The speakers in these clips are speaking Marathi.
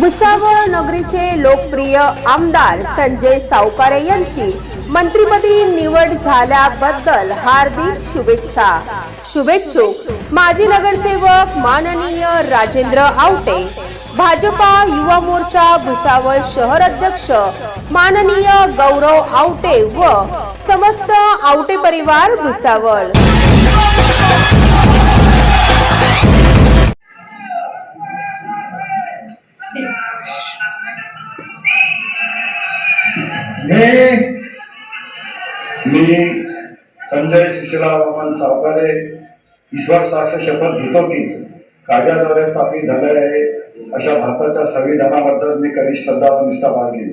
भुसावळ नगरीचे लोकप्रिय आमदार संजय सावकारे यांची मंत्रिपदी निवड झाल्याबद्दल हार्दिक शुभेच्छा. शुभेच्छुक माजी नगरसेवक माननीय राजेंद्र आवटे भाजपा युवा मोर्चा भुसावळ शहर अध्यक्ष माननीय गौरव आवटे व समस्त आवटे परिवार भुसावळ. मी मी संजय सुशीला वामन सावकारे ईश्वर साक्ष शपथ घेतो की कायद्याद्वारे स्थापित झाले आहे अशा भारताच्या संविधानाबद्दल मी कधी श्रद्धा व निष्ठा बाळगेन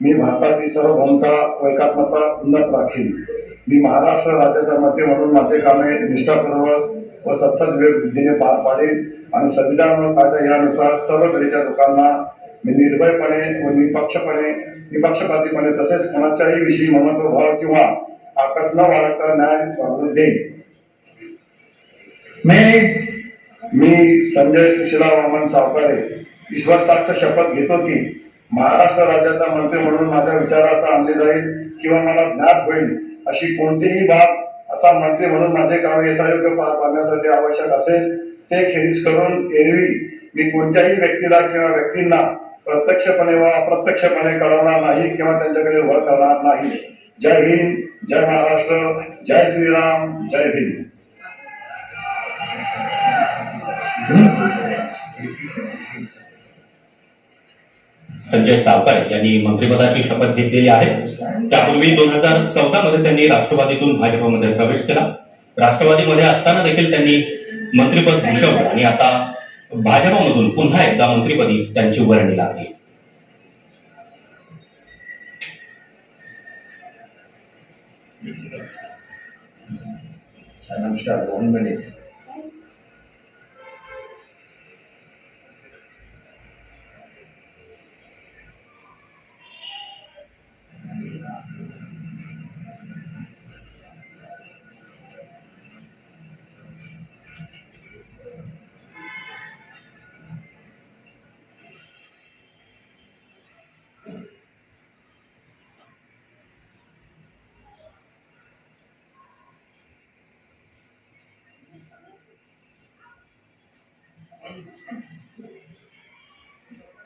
मी भारताची सार्वभौमता व एकात्मता उन्नत राखील मी महाराष्ट्र राज्याचा मंत्री म्हणून माझे कामे निष्ठापूर्वक व सत्सद विवेकबुद्धीने पार पाडेन आणि संविधान व कायदा यानुसार सर्व पिढीच्या लोकांना मी निर्भयपणे व निपक्षपणे निपक्षपातीपणे तसेच कोणाच्याही विषयी ममत्वभाव किंवा आकस न बाळगता न्याय वागणूक देईन मी मी संजय सुशिला वामन सावकारे ईश्वर साक्ष शपथ घेतो की महाराष्ट्र राज्याचा मंत्री म्हणून माझ्या विचारात आणले जाईल किंवा मला ज्ञात होईल अशी कोणतीही बाब असा मंत्री म्हणून माझे काम यथायोग्य पार पाडण्यासाठी आवश्यक असेल ते खेरीज करून एरवी मी कोणत्याही व्यक्तीला किंवा व्यक्तींना प्रत्यक्षपणे व अप्रत्यक्षपणे कळवणार नाही किंवा त्यांच्याकडे वर करणार नाही. जय हिंद जय महाराष्ट्र जय श्रीराम जय हिंद संजय सावकार यांनी मंत्रिपदाची शपथ घेतलेली आहे. त्यापूर्वी दोन हजार चौदा मध्ये त्यांनी राष्ट्रवादीतून भाजपमध्ये प्रवेश केला. राष्ट्रवादीमध्ये असताना देखील त्यांनी मंत्रिपद भूषवलं आणि आता भाजपमधून पुन्हा एकदा मंत्रीपदी त्यांची वर्णी लागली. नमस्कार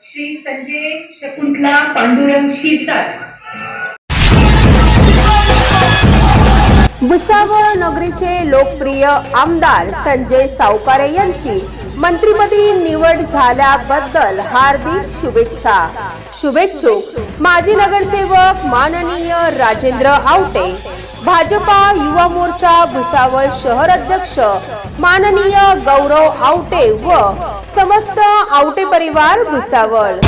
श्री संजय शकुंतला पांडुरंग शिरसाट. भुसावळ नगरीचे लोकप्रिय आमदार संजय सावकारे यांची मंत्रीपदी निवड झाल्याबद्दल हार्दिक शुभेच्छा. शुभेच्छुक माजी नगरसेवक माननीय राजेंद्र आवटे. भाजपा युवा मोर्चा भुसावल शहर अध्यक्ष माननीय गौरव आवटे व समस्त आवटे परिवार भुसावल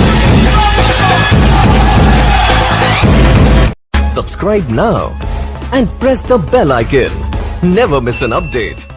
सब्सक्राइब ना and press the bell icon never miss an update